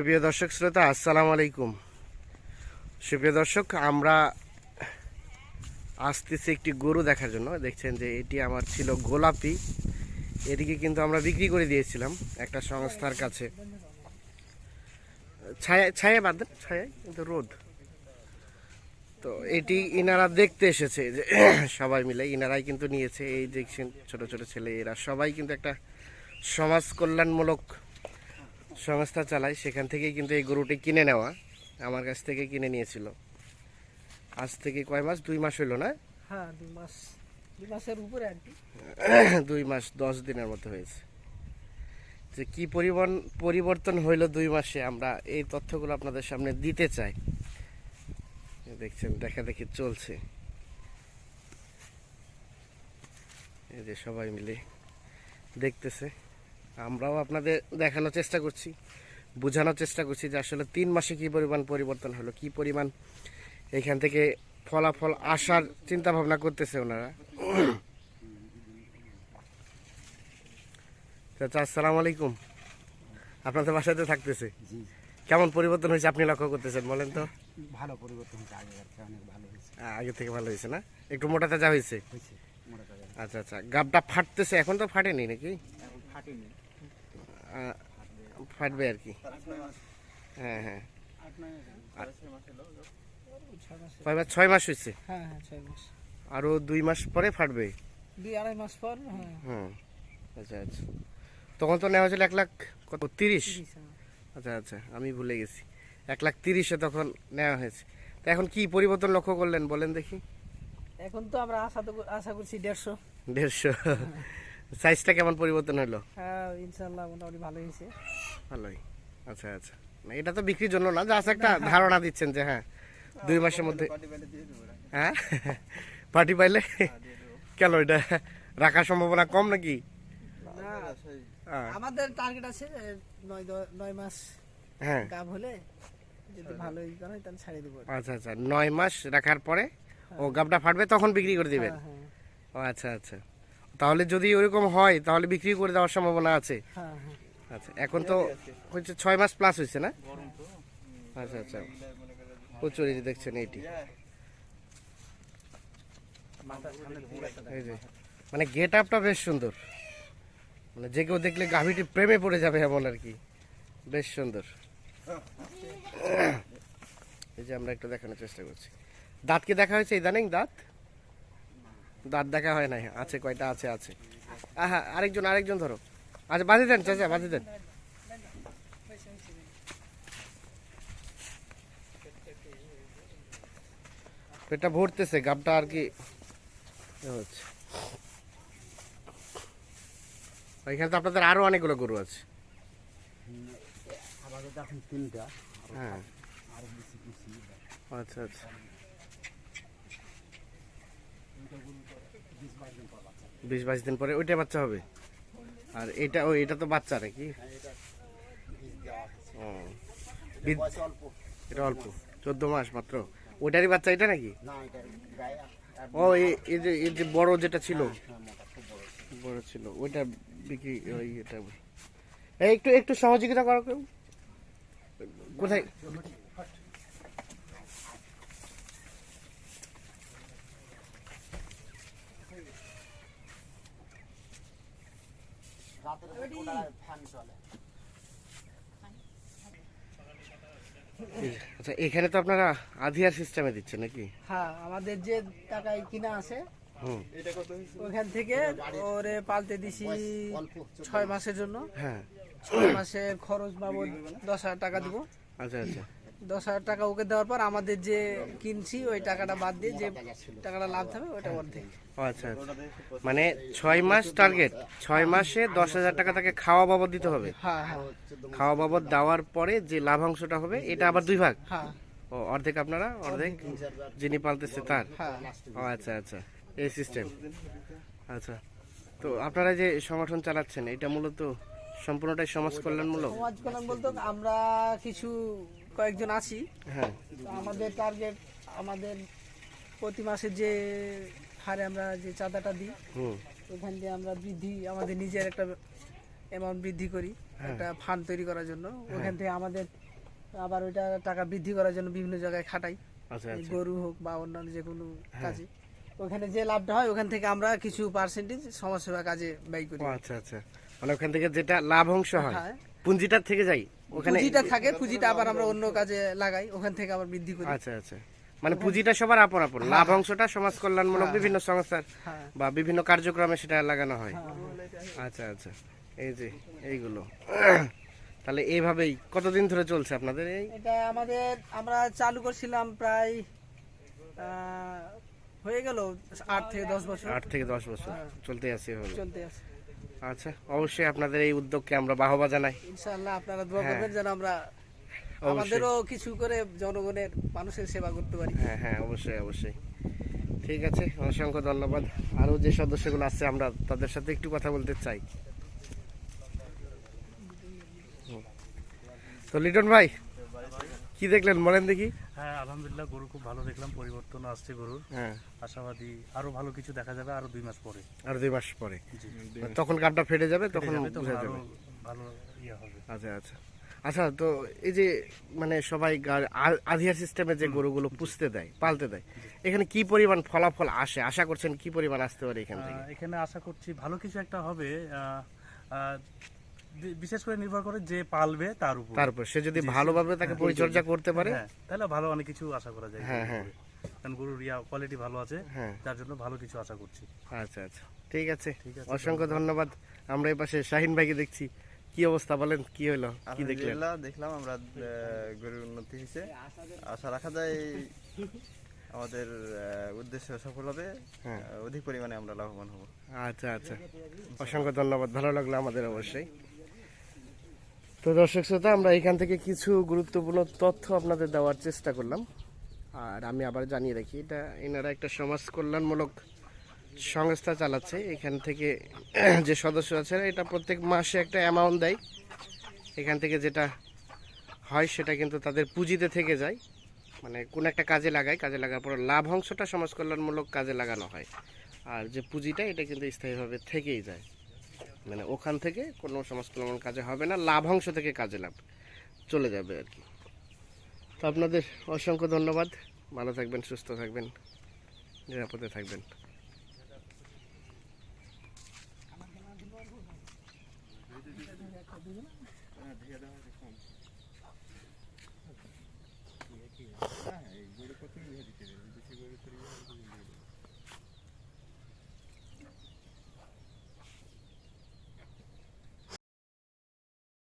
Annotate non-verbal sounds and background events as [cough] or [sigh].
সুপ্রিয় দর্শক শ্রোতা, আসসালামু আলাইকুম। সুপ্রিয় দর্শক, আমরা আসতেছি একটি গরু দেখার জন্য। দেখছেন যে এটি আমার ছিল গোলাপি। এটিকে কিন্তু আমরা বিক্রি করে দিয়েছিলাম একটা সংস্থার কাছে। ছায়া ছায়া বাদ দেন ছায়ায় কিন্তু রোদ। তো এটি ইনারা দেখতে এসেছে যে [clears throat] সবাই মিলে, ইনারাই কিন্তু নিয়েছে। এই দেখছেন ছোট ছোট ছেলে এরা। সবাই কিন্তু একটা সমাজ কল্যাণমূলক সংস্থা চালায় সেখান থেকেই কিন্তু এই গরুটি কিনে নেওয়া আমার কাছ থেকে কিনে নিয়েছিল। আজ থেকে কয় মাস? দুই মাস হইল না? হ্যাঁ দুই মাস দুই মাসের উপরে আর কি। [coughs] দুই মাস দশ দিনের মতো হয়েছে। যে কি পরিবর্তন পরিবর্তন হইল দুই মাসে আমরা এই তথ্যগুলো আপনাদের সামনে দিতে চাই। দেখছেন দেখা দেখি চলছে। এই যে সবাই মিলে দেখতেছে। আমরাও আপনাদের দেখানোর চেষ্টা করছি বোঝানোর চেষ্টা করছি যে আসলে তিন মাসে কি পরিমাণ পরিবর্তন হলো কি পরিমাণ এখান থেকে ফলাফল আসার চিন্তা ভাবনা করতেছে ওনারা। চাচা আসসালামু আলাইকুম। আপনাদের বাসাতে থাকতেছে? কেমন পরিবর্তন হয়েছে আপনি লক্ষ্য করতেছেন বলেন তো? ভালো পরিবর্তন হয়েছে আগেকার অনেক ভালো হয়েছে। আগে থেকে ভালো হয়েছে না? একটু মোটা তাজা হয়েছে? আচ্ছা আচ্ছা। গাবটা ফাটতেছে এখন তো ফাটেনি নাকি? ফাটেনি। ফাটবে আর কি। হ্যাঁ হ্যাঁ। ছয় মাস কয় মাস ছয় মাস হয়েছে? হ্যাঁ হ্যাঁ ছয় মাস। আরও দুই মাস পরে ফাটবে? দুই আড়াই মাস পর হ্যাঁ। হুম আচ্ছা আচ্ছা। তখন তো নেওয়া হয়েছিল এক লাখ কত তিরিশ? হ্যাঁ। আচ্ছা আচ্ছা আমি ভুলে গেছি। এক লাখ তিরিশে তখন নেওয়া হয়েছে। তো এখন কি পরিবর্তন লক্ষ্য করলেন বলেন দেখি। এখন তো আমরা আশা তো আশা করছি দেড়শো। দেড়শো। সাইজটা কেমন পরিবর্তন হলো? হ্যাঁ ইনশাল্লাহ মোটামুটি ভালো হয়েছে। ভালোই। আচ্ছা আচ্ছা। না এটা তো বিক্রির জন্য না জাস্ট একটা ধারণা দিচ্ছেন যে হ্যাঁ দুই মাসের মধ্যে হ্যাঁ? পার্টি পাইলে কেন এটা রাখার সম্ভাবনা কম নাকি? হ্যাঁ, আমাদের টার্গেট আছে নয় নয় মাস হ্যাঁ। গাব হলে যদি ভালো ই করে তাহলে ছাড়িয়ে দেবো আচ্ছা আচ্ছা। নয় মাস রাখার পরে ও গাবটা ফাটবে তখন বিক্রি করে দিবেন? হ্যাঁ হ্যাঁ। ও আচ্ছা আচ্ছা। তাহলে যদি ওরকম হয় তাহলে বিক্রি করে দেওয়ার সম্ভাবনা আছে। হ্যাঁ হ্যাঁ। আচ্ছা এখন তো হচ্ছে ছয় মাস প্লাস হয়েছে না? আচ্ছা আচ্ছা। প্রচুর এই যে দেখছেন এইটি। এই যে মানে গেট আপটা বেশ সুন্দর। মানে যে কেউ দেখলে গাভীটি প্রেমে পড়ে যাবে এমন আর কি। বেশ সুন্দর। এই যে আমরা একটু দেখানোর চেষ্টা করছি। দাঁতকে দেখা হয়েছে ইদানিং দাঁত? দাঁত দেখা হয় নাই। আছে কয়টা? আছে আছে। আহা আরেকজন আরেকজন ধরো। আচ্ছা বাঁধে দেন চাচা বাঁধে দেন। পেটটা ভরতেছে গাবটা আর কি হচ্ছে। এখানে তো আপনাদের আরও অনেকগুলো গরু আছে। আমাদের এখন তিনটা। হ্যাঁ। আচ্ছা আচ্ছা। বিশ বাইশ দিন পরে। ওইটা বাচ্চা হবে? আর এটা, ও, এটা তো বাচ্চা নাকি? ও। এটা অল্প। চোদ্দ মাস মাত্র। ওইটারই বাচ্চা এটা নাকি? ও, এই যে বড় যেটা ছিল। বড় ছিল। ওইটা বিক্রি, ওই এটা। একটু একটু সহযোগিতা করো কেউ। কোথায়? আচ্ছা এখানে তো আপনারা আধিয়ার সিস্টেমে দিচ্ছেন নাকি? হ্যাঁ আমাদের যে টাকায় কিনা আছে ওখান থেকে ওরে পালতে দিছি ছয় মাসের জন্য। হ্যাঁ। ছয় মাসের খরচ বাবদ দশ হাজার টাকা দিব। আচ্ছা আচ্ছা। দশ হাজার টাকা ওকে দেওয়ার পর আমাদের যে কিনছি ওই টাকাটা বাদ দিয়ে যে টাকাটা লাভ থাকবে ওটা অর্ধেক আচ্ছা আচ্ছা। মানে ছয় মাস টার্গেট ছয় মাসে দশ হাজার টাকা তাকে খাওয়া বাবদ দিতে হবে। হ্যাঁ হ্যাঁ। খাওয়া বাবদ দেওয়ার পরে যে লাভাংশটা হবে এটা আবার দুই ভাগ? হ্যাঁ। ও অর্ধেক আপনারা অর্ধেক যিনি পালতেছে তার? ও আচ্ছা আচ্ছা। এই সিস্টেম আচ্ছা। তো আপনারা যে সংগঠন চালাচ্ছেন এটা মূলত সম্পূর্ণটাই সমাজ কল্যাণমূলক? সমাজ কল্যাণ বলতে আমরা কিছু কয়েকজন আছি। হ্যাঁ। আমাদের টার্গেট আমাদের প্রতি মাসে যে হারে আমরা যে চাঁদাটা দিই ওখান দিয়ে আমরা বৃদ্ধি আমাদের নিজের একটা অ্যামাউন্ট বৃদ্ধি করি একটা ফান্ড তৈরি করার জন্য। ওখান থেকে আমাদের আবার ওইটা টাকা বৃদ্ধি করার জন্য বিভিন্ন জায়গায় খাটাই। আচ্ছা আচ্ছা। গরু হোক বা অন্যান্য যে কোনো হ্যাঁ। কাজে। ওখানে যে লাভটা হয় ওখান থেকে আমরা কিছু পার্সেন্টেজ সমাজসেবা কাজে ব্যয় করি। আচ্ছা আচ্ছা। মানে ওখান থেকে যেটা লাভ অংশ হয় পুঁজিটা থেকে যাই ওখানে পুঁজিটা থাকে পুঁজিটা আবার আমরা অন্য কাজে লাগাই ওখান থেকে আবার বৃদ্ধি করি। আচ্ছা আচ্ছা। মানে পুঁজিটা সবার আপন আপন লাভ অংশটা সমাজ কল্যাণমূলক বিভিন্ন সংস্থার হ্যাঁ। বা বিভিন্ন কার্যক্রমে সেটা লাগানো হয়। আচ্ছা আচ্ছা। এই যে এইগুলো। তাহলে এইভাবেই কতদিন ধরে চলছে আপনাদের এই? এটা আমাদের আমরা চালু করছিলাম প্রায় হয়ে গেল আট থেকে দশ বছর। আট থেকে দশ বছর। চলতে আছে চলতে আছে। আচ্ছা অবশ্যই আপনাদের এই উদ্যোগকে আমরা বাহবা জানাই। ইনশাআল্লাহ আপনারা দোয়া হ্যাঁ। করবেন যেন আমরা আমাদেরও কিছু করে জনগণের মানুষের সেবা করতে পারি। হ্যাঁ হ্যাঁ অবশ্যই অবশ্যই। ঠিক আছে অসংখ্য ধন্যবাদ। আরও যে সদস্যগুলো আছে আমরা তাদের সাথে একটু কথা বলতে চাই। তো লিটন ভাই কি দেখলেন? বলেন দেখি। আলহামদুলিল্লাহ গরু খুব ভালো দেখলাম পরিবর্তন আসছে গরুর। হ্যাঁ। আশাবাদী আরও ভালো কিছু দেখা যাবে আরও দুই মাস পরে। আর দুই মাস পরে। তখন কাপটা ফেটে যাবে তখন বোঝা যাবে। ভালো ইয়ে হবে। আচ্ছা আচ্ছা। আচ্ছা তো এই যে মানে সবাই গা- আ- আধিয়ার সিস্টেমে যে গরুগুলো পুষতে দেয় পালতে দেয় এখানে কি পরিমাণ ফলাফল আসে? আশা করছেন কি পরিমাণ আসতে পারে এখান থেকে? এখানে আশা করছি ভালো কিছু একটা হবে। বিশেষ করে নির্ভর করে যে পালবে তার উপর। তারপর সে যদি ভালোভাবে তাকে পরিচর্যা করতে পারে? হ্যাঁ তাহলে ভালো অনেক কিছু আশা করা যায় হ্যাঁ, হ্যাঁ। কারণ গরুর ইয়া কোয়ালিটি ভালো আছে হ্যাঁ। যার জন্য ভালো কিছু আশা করছি। আচ্ছা আচ্ছা। ঠিক আছে। অসংখ্য ধন্যবাদ। আমরা এই পাশে শাহিন ভাইকে দেখছি। কি অবস্থা বলেন? কি হলো? কি দেখলেন? দেখলাম আমরা আহ, গরুর উন্নতি হয়েছে। আশা রাখা যায় আমাদের উদ্দেশ্য সফল হবে। হ্যাঁ। অধিক পরিমাণে আমরা লাভবান হব। আচ্ছা আচ্ছা। অসংখ্য ধন্যবাদ। ভালো লাগল আমাদের অবশ্যই। তো দর্শক শ্রোতা, আমরা এখান থেকে কিছু গুরুত্বপূর্ণ তথ্য আপনাদের দেওয়ার চেষ্টা করলাম। আর আমি আবার জানিয়ে রাখি, এটা এনারা একটা সমাজ কল্যাণমূলক সংস্থা চালাচ্ছে। এখান থেকে [clears throat] যে সদস্য আছে, এটা প্রত্যেক মাসে একটা অ্যামাউন্ট দেয়। এখান থেকে যেটা হয়, সেটা কিন্তু তাদের পুঁজিতে থেকে যায়। মানে কোন একটা কাজে লাগায়, কাজে লাগার পর লাভ অংশটা সমাজ কল্যাণমূলক কাজে লাগানো হয়। আর যে পুঁজিটা, এটা কিন্তু স্থায়ীভাবে থেকেই যায়। মানে ওখান থেকে কোনো কল্যাণ কাজে হবে না, লাভাংশ থেকে কাজে লাভ, চলে যাবে আর কি। তো আপনাদের অসংখ্য ধন্যবাদ। ভালো থাকবেন, সুস্থ থাকবেন, নিরাপদে থাকবেন।